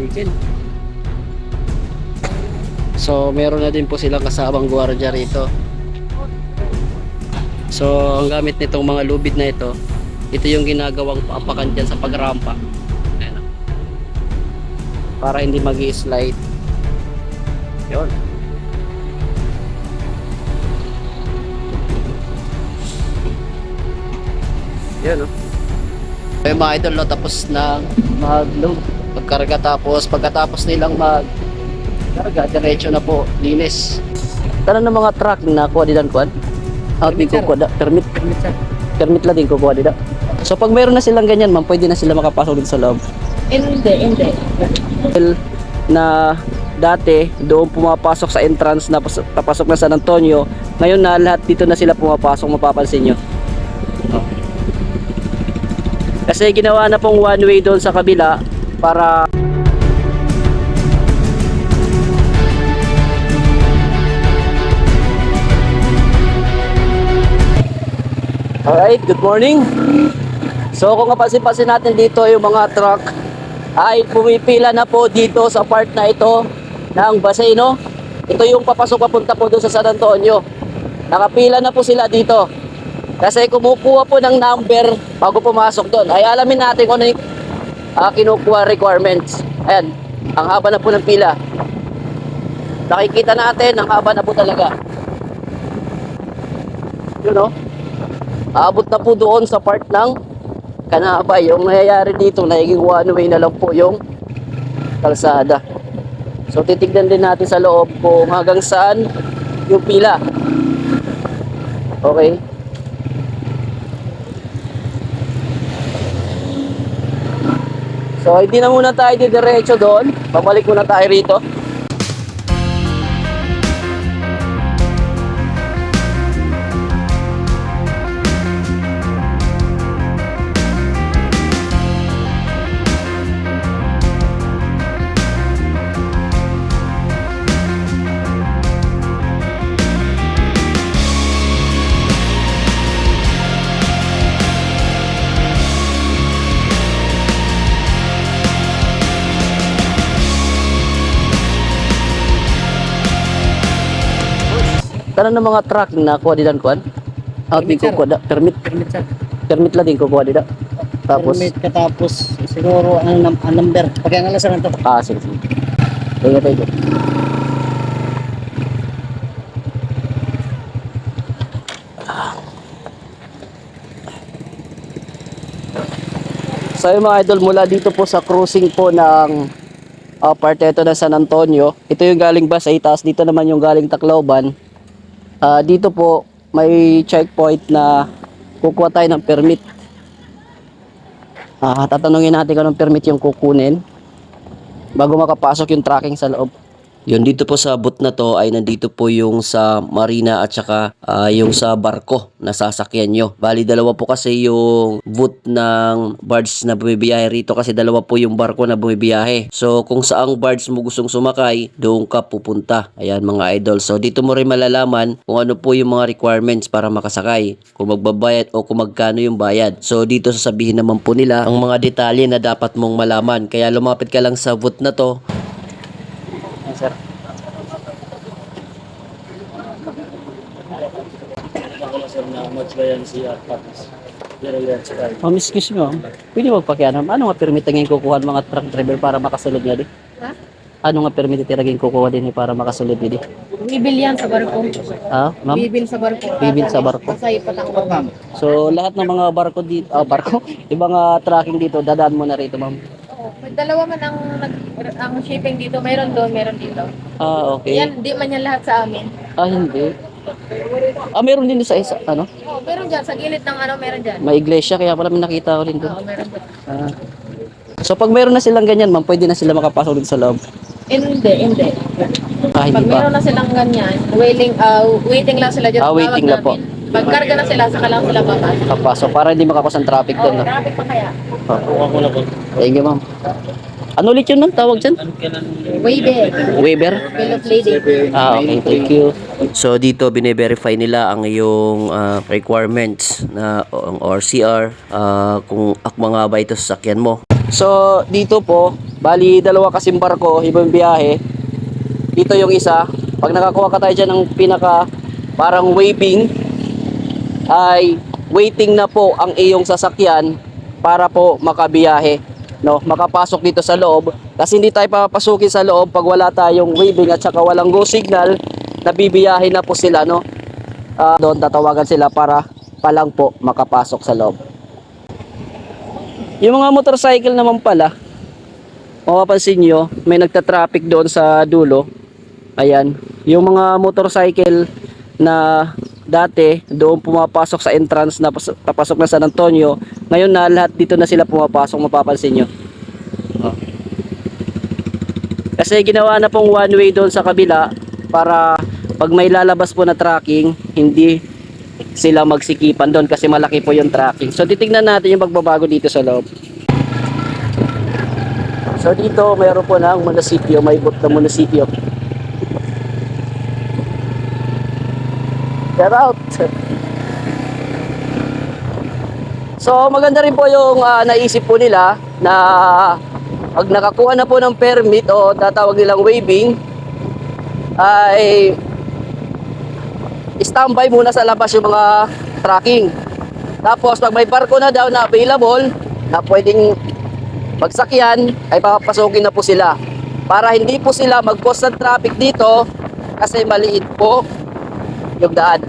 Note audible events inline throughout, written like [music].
Chicken. So, meron na din po silang kasamang gwardiya rito. So, ang gamit nitong mga lubid na ito, ito yung ginagawang paapakan dyan sa pagrampa. Ayan. Para hindi mag slide Yun. Yun o. Ay mga idol, no, tapos na mag-load. Pagkarga tapos, pagkatapos nilang mag karga, diretso na po, linis. Kanan ng mga truck na kuha din kuan? Out din Permit, sir. kuha da, permit. Permit lang din kuha din So pag meron na silang ganyan, ma'am, pwede na sila makapasok dito sa loob. Hindi, hindi. Well, na dati doon pumapasok sa entrance na pas- papasok na San Antonio ngayon na lahat dito na sila pumapasok mapapansin nyo kasi ginawa na pong one way doon sa kabila para Alright, good morning. So kung kapansin-pansin natin dito yung mga truck ay pumipila na po dito sa part na ito ng Baseno. Ito yung papasok papunta po doon sa San Antonio. Nakapila na po sila dito. Kasi kumukuha po ng number bago pumasok doon. Ay alamin natin kung ano yung ah, kinukuha requirements. Ayan, ang haba na po ng pila. Nakikita natin, ang haba na po talaga. Yun o. Aabot na po doon sa part ng Kanabay. Yung nangyayari dito, nagiging one way na lang po yung kalsada. So titignan din natin sa loob kung hanggang saan yung pila. Okay. So hindi na muna tayo didiretso doon. Pabalik muna tayo rito. Kanan ng mga truck na kuha din kuan. Out din Permit, sir. ko kuha da. Permit. Permit, sir. Permit lang din ko kuha dida. Tapos Permit ka tapos siguro ang, nam- ang number. Pag ang alas na to. Ah, sige, sige. Ingat tayo. So yung mga idol, mula dito po sa cruising po ng uh, parte ito ng San Antonio. Ito yung galing Basay, tapos dito naman yung galing Tacloban. Ah, dito po, may checkpoint na kukuha tayo ng permit. Ah, tatanungin natin kung anong permit yung kukunin bago makapasok yung tracking sa loob. Yun dito po sa boot na to ay nandito po yung sa marina at saka ah, yung sa barko na sasakyan nyo. Bali dalawa po kasi yung boot ng barge na bumibiyahe rito kasi dalawa po yung barko na bumibiyahe. So kung saang barge mo gustong sumakay, doon ka pupunta. Ayan mga idol. So dito mo rin malalaman kung ano po yung mga requirements para makasakay. Kung magbabayad o kung magkano yung bayad. So dito sasabihin naman po nila ang mga detalye na dapat mong malaman. Kaya lumapit ka lang sa boot na to Sir. Ma'am, excuse me, ma'am. Pwede magpakianam. Ano nga permit ang kukuha ng mga truck driver para makasulod nga di? Ha? Ano nga permit itiragin kukuha din eh para makasulod di? Bibil yan sa barko. Ah, ma'am? Bibil sa barko. Bibil sa barko. Sa ipatakbo, ma'am. So, lahat ng mga barko dito, ah, barko, [laughs] yung mga tracking dito, dadaan mo na rito, ma'am. May dalawa man ang, nag, ang shipping dito. Meron doon, meron dito. Ah, okay. Yan, di man yan lahat sa amin. Ah, hindi. Ah, meron din sa isa, ano? Oo, meron dyan. Sa gilid ng ano, meron dyan. May iglesia, kaya pala may nakita ko rin doon. Oo, meron dyan. Ah. So, pag meron na silang ganyan, ma'am, pwede na sila makapasok dito sa loob. Hindi, hindi. Ah, Pag hindi pa. meron na silang ganyan, waiting, ah, waiting lang sila dyan. Ah, waiting lang po. Pag karga na sila, saka lang sila papasok. Kapasok, para hindi makapos ang traffic Oo, doon, no? traffic pa kaya. Kuha ko na po. Thank you, ma'am. Ano ulit yun nun? Tawag dyan? Waiting. Waiver? Bill of lading. Ah, okay. Thank you. So, dito, bine-verify nila ang iyong ah, requirements na ang ORCR, ah, kung akma nga ba ito sa sakyan mo. So, dito po, Bali, dalawa kasing barko, ibang biyahe. Dito yung isa. Pag nakakuha ka tayo dyan ng pinaka parang waving, ay waiting na po ang iyong sasakyan para po makabiyahe. No, makapasok dito sa loob. Kasi hindi tayo papasukin sa loob pag wala tayong waving at saka walang go signal, nabibiyahe na po sila, no? Ah, doon tatawagan sila para palang po makapasok sa loob. Yung mga motorcycle naman pala, mapapansin nyo, may nagta-traffic doon sa dulo. Ayan. Yung mga motorcycle na dati doon pumapasok sa entrance na pas- papasok na San Antonio, ngayon na lahat dito na sila pumapasok, mapapansin nyo. Oh. Kasi ginawa na pong one way doon sa kabila para pag may lalabas po na tracking, hindi sila magsikipan doon kasi malaki po yung tracking. So titignan natin yung pagbabago dito sa loob. So dito mayroon po ng munisipyo, may bot na munisipyo. Get out! So maganda rin po yung ah, naisip po nila na pag nakakuha na po ng permit o tatawag nilang waiving ay standby muna sa labas yung mga tracking. Tapos pag may barko na daw na available na pwedeng pagsakyan ay papasukin na po sila para hindi po sila mag-cause ng traffic dito kasi maliit po yung daan.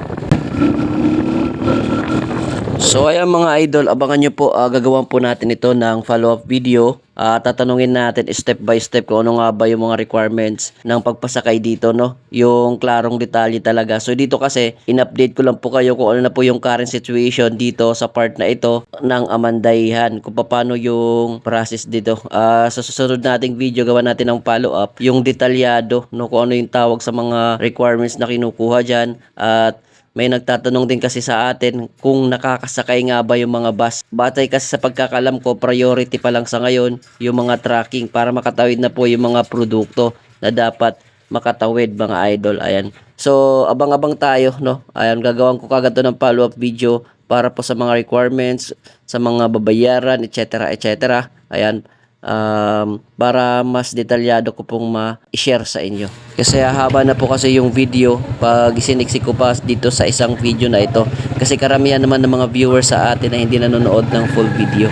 So ayan mga idol, abangan nyo po, ah, gagawan po natin ito ng follow-up video. Ah, tatanungin natin step by step kung ano nga ba yung mga requirements ng pagpasakay dito, no? Yung klarong detalye talaga. So dito kasi, in-update ko lang po kayo kung ano na po yung current situation dito sa part na ito ng Amandayhan. Kung paano yung process dito. Ah, sa susunod nating video, gawa natin ng follow-up. Yung detalyado, no? Kung ano yung tawag sa mga requirements na kinukuha dyan. At may nagtatanong din kasi sa atin kung nakakasakay nga ba yung mga bus. Batay kasi sa pagkakalam ko, priority pa lang sa ngayon yung mga tracking para makatawid na po yung mga produkto na dapat makatawid mga idol. Ayan. So, abang-abang tayo, no? Ayan, gagawin ko kagad ng follow-up video para po sa mga requirements, sa mga babayaran, etc. etc. Ayan um, para mas detalyado ko pong ma-share sa inyo. Kasi haba na po kasi yung video pag isiniksik ko pa dito sa isang video na ito. Kasi karamihan naman ng mga viewers sa atin na hindi nanonood ng full video.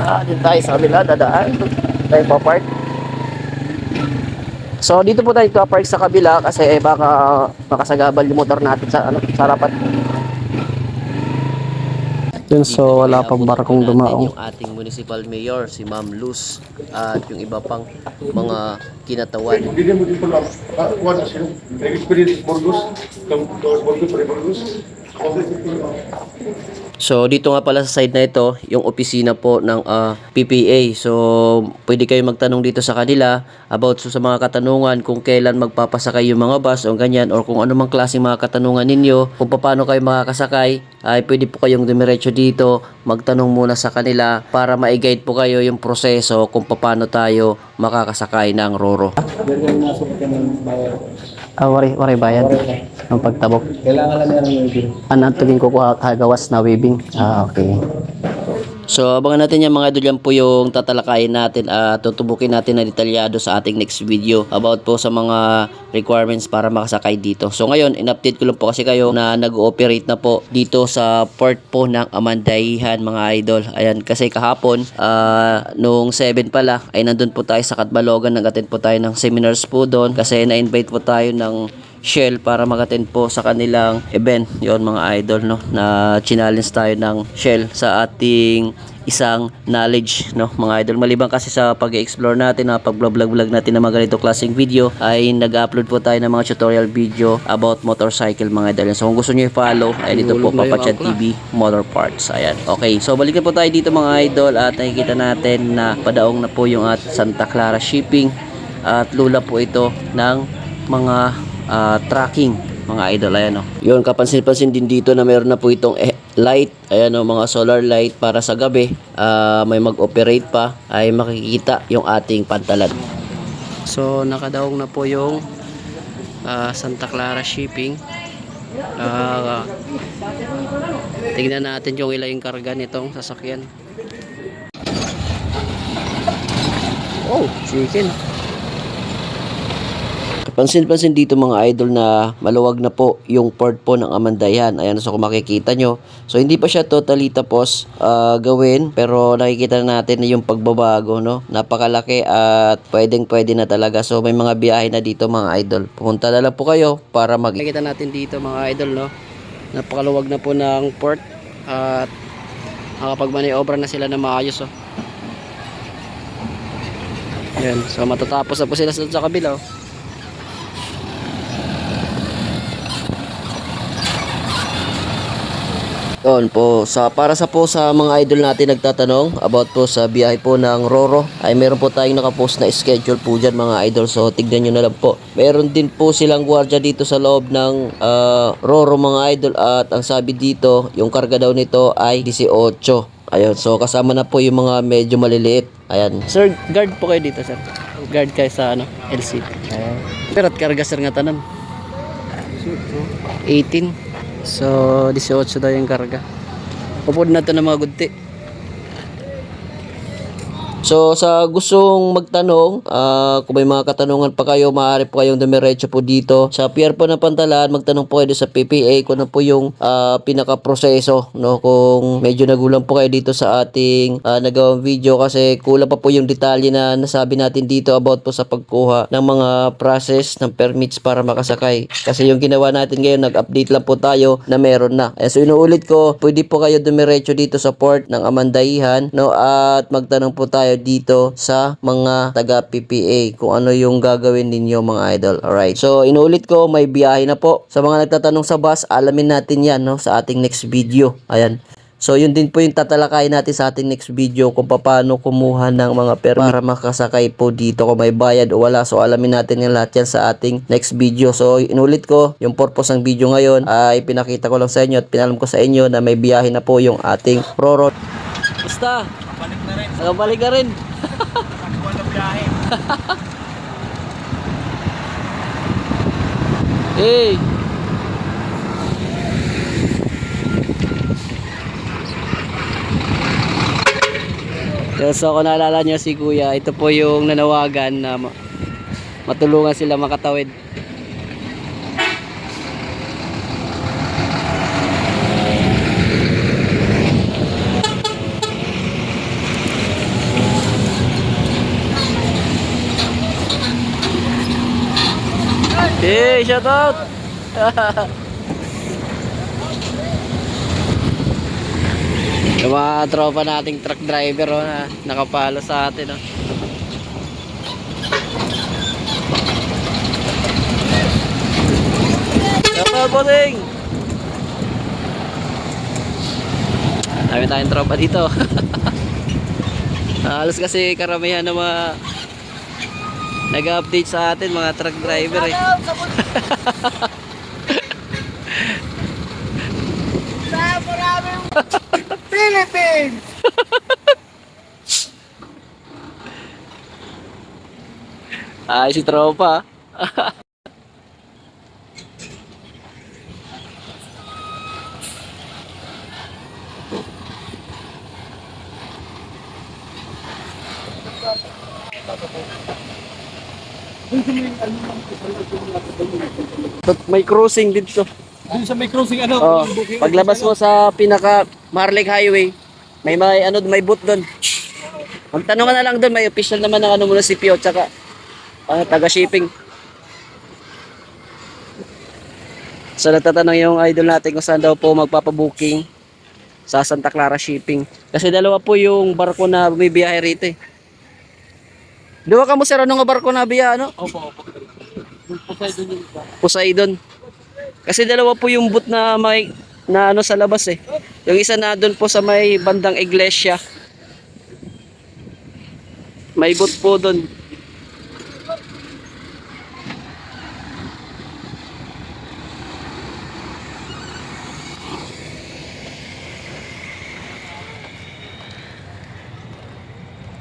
Ah, dito tayo sa kabila, dadaan. Tayo pa park. So dito po tayo park sa kabila kasi eh, baka makasagabal yung motor natin sa ano, sa harapan. Yun, so wala pang barkong dumaong. Yung ating municipal mayor, si Ma'am Luz, at yung iba pang mga kinatawan. Hindi mo din pala, ah, kuha na siya. Nag-experience Burgos, Burgos. So dito nga pala sa side na ito, yung opisina po ng ah, PPA. So pwede kayo magtanong dito sa kanila about so, sa mga katanungan kung kailan magpapasakay yung mga bus o ganyan or kung ano mang klase mga katanungan ninyo, kung paano kayo makakasakay, ay pwede po kayong dumiretso dito, magtanong muna sa kanila para ma-guide po kayo yung proseso kung paano tayo makakasakay ng Roro. Ah, wari, wari bayad ng pagtabok. Kailangan lang yan ng waving. Ano tingin ko kagawas na waving? Ah, okay. So, abangan natin yan mga idol yan po yung tatalakayin natin at tutubukin natin na detalyado sa ating next video about po sa mga requirements para makasakay dito. So, ngayon, in-update ko lang po kasi kayo na nag-ooperate na po dito sa port po ng Amandayhan mga idol. Ayan, kasi kahapon, ah, nung 7 pala, ay nandun po tayo sa Katbalogan, nag-attend po tayo ng seminars po doon kasi na-invite po tayo ng Shell para mag-attend po sa kanilang event. Yon mga idol no na challenge tayo ng Shell sa ating isang knowledge no mga idol. Maliban kasi sa pag-explore natin na pag-vlog-vlog natin ng mga ganito klaseng video ay nag-upload po tayo ng mga tutorial video about motorcycle mga idol. So kung gusto niyo i-follow ay dito po Papachat TV Motor Parts. Ayan. Okay so balikan po tayo dito mga idol at nakikita natin na padaong na po yung at Santa Clara Shipping at lula po ito ng mga ah, tracking mga idol ayan o. Yun kapansin-pansin din dito na meron na po itong eh, light ayan o mga solar light para sa gabi ah, may mag-operate pa ay makikita yung ating pantalan. So nakadaong na po yung ah, Santa Clara shipping. Ah, tingnan natin yung ilang karga nitong sasakyan. Oh, chicken. Pansin-pansin dito mga idol na maluwag na po yung port po ng Amandayan. Ayan, so kung makikita nyo. So hindi pa siya totally tapos ah, gawin pero nakikita na natin na yung pagbabago no. Napakalaki at pwedeng pwede na talaga. So may mga biyahe na dito mga idol. Pumunta na lang po kayo para mag Nakikita natin dito mga idol no. Napakaluwag na po ng port at nakapag-manobra na sila na maayos oh. Yan, so matatapos na po sila sa kabila oh. Yun po, sa, para sa po sa mga idol natin nagtatanong about po sa biyahe po ng Roro ay meron po tayong nakapost na schedule po dyan mga idol so tignan nyo na lang po. Meron din po silang gwardiya dito sa loob ng ah, Roro mga idol at ang sabi dito yung karga daw nito ay 18. Ayun, so kasama na po yung mga medyo maliliit. Ayan. Sir, guard po kayo dito sir. Guard kayo sa ano, LC. Pero at karga sir nga tanan. 18. So, 18 daw yung karga. Upod na to ng mga gunti. So, sa gustong magtanong, ah, kung may mga katanungan pa kayo, maaari po kayong dumiretso po dito. Sa Pier po ng Pantalan, magtanong po kayo sa PPA kung ano po yung ah, pinaka-proseso. No? Kung medyo nagulang po kayo dito sa ating ah, nagawang video kasi kulang pa po yung detalye na nasabi natin dito about po sa pagkuha ng mga process ng permits para makasakay. Kasi yung ginawa natin ngayon, nag-update lang po tayo na meron na. Eh, so, inuulit ko, pwede po kayo dumiretso dito sa port ng Amandaihan no? at magtanong po tayo dito sa mga taga PPA kung ano yung gagawin ninyo mga idol. Alright. So, inuulit ko, may biyahe na po. Sa mga nagtatanong sa bus, alamin natin yan no? sa ating next video. Ayan. So, yun din po yung tatalakayin natin sa ating next video kung paano kumuha ng mga permit para makasakay po dito kung may bayad o wala. So, alamin natin yung lahat yan sa ating next video. So, inulit ko, yung purpose ng video ngayon ay pinakita ko lang sa inyo at pinalam ko sa inyo na may biyahe na po yung ating Roro. Basta, nakabalik na rin. [laughs] hey! So kung naalala niyo si Kuya, ito po yung nanawagan na ma- matulungan sila makatawid. Hey, shout out! [laughs] Yung mga tropa nating truck driver oh, na nakapalo sa atin oh. Shout out, bossing! Dami tayong tropa dito. [laughs] Halos kasi karamihan ng mga nag-update sa atin mga truck driver eh. [laughs] Philippines! Ay, si tropa. May crossing dito. Doon sa may crossing ano? Oh, paglabas mo sa pinaka Marlake Highway, may may ano may boot doon. Magtanong ka na lang doon, may official naman ng ano munisipyo tsaka ano, taga shipping. So natatanong yung idol natin kung saan daw po magpapabooking sa Santa Clara Shipping. Kasi dalawa po yung barko na bumibiyahe rito eh. Dua ka mo sir, ano nga barko na biya, ano? Opo, opo. Poseidon yung isa. Poseidon. Kasi dalawa po yung boot na may na ano sa labas eh. Yung isa na doon po sa may bandang iglesia. May boot po doon.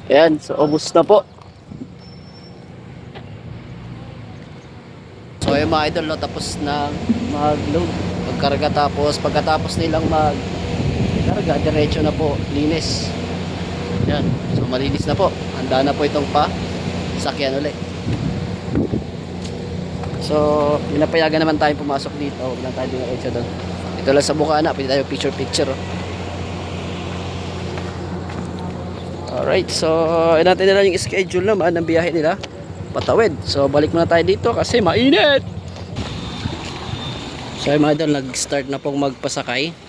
Ayan, so ubos na po. Yung mga idol, no, tapos na mag-load, magkarga tapos pagkatapos nilang mag karga, diretso na po, linis. Yan, so malinis na po. Handa na po itong pa sakyan ulit. So, pinapayagan naman tayo pumasok dito. Huwag lang tayo dumiretso doon. Ito lang sa Bukana, pwede tayo picture-picture. Oh. Alright, so natin na lang yung schedule naman ng biyahe nila. Patawid. So, balik muna tayo dito kasi mainit. So, mga idol, nag-start na pong magpasakay.